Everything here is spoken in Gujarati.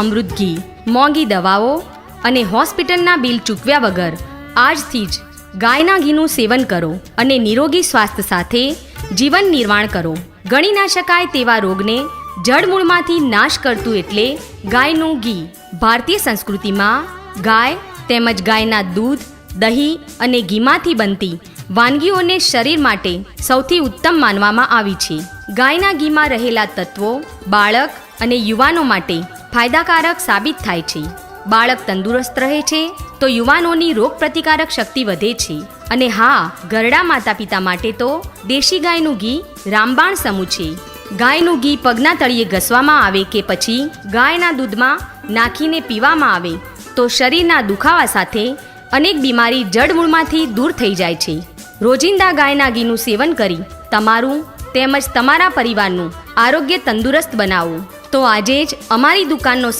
અમૃત ઘી, મોંઘી દવાઓ અને હોસ્પિટલના બિલ ચૂકવ્યા વગર આજથી જ ગાયના ઘીનું સેવન કરો અને નિરોગી સ્વાસ્થ્ય સાથે જીવન નિર્વાણ કરો. ગણી ના શકાય તેવા રોગને જડમૂળમાંથી નાશ કરતું એટલે ગાયનું ઘી. ભારતીય સંસ્કૃતિમાં ગાય તેમજ ગાયના દૂધ, દહીં અને ઘીમાંથી બનતી વાનગીઓને શરીર માટે સૌથી ઉત્તમ માનવામાં આવી છે. ગાયના ઘીમાં રહેલા તત્વો બાળક અને યુવાનો માટે ફાયદાકારક સાબિત થાય છે. બાળક તંદુરસ્ત રહે છે, તો યુવાનોની રોગપ્રતિકારક શક્તિ વધે છે. અને હા ઘરડા માતા પિતા માટે તો દેશી ગાયનું ઘી રામબાણ સમૂહ છે. ગાયનું ઘી પગના તળિયે ઘસવામાં આવે કે પછી ગાયના દૂધમાં નાખીને પીવામાં આવે, તો શરીરના દુખાવા સાથે અનેક બીમારી જડમૂળમાંથી દૂર થઈ જાય છે. રોજિંદા ગાયના ઘીનું સેવન કરી, તમારું તેમજ તમારા પરિવારનું આરોગ્ય તંદુરસ્ત બનાવો. તો આજે જ અમારી દુકાનનો